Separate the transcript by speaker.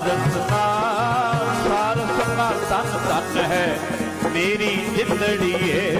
Speaker 1: ਸਾਰਸਨਾ ਸਾਰਸਨਾ ਤਨ ਤਨ ਹੈ। ਮੇਰੀ ਜਿੰਦੜੀਏ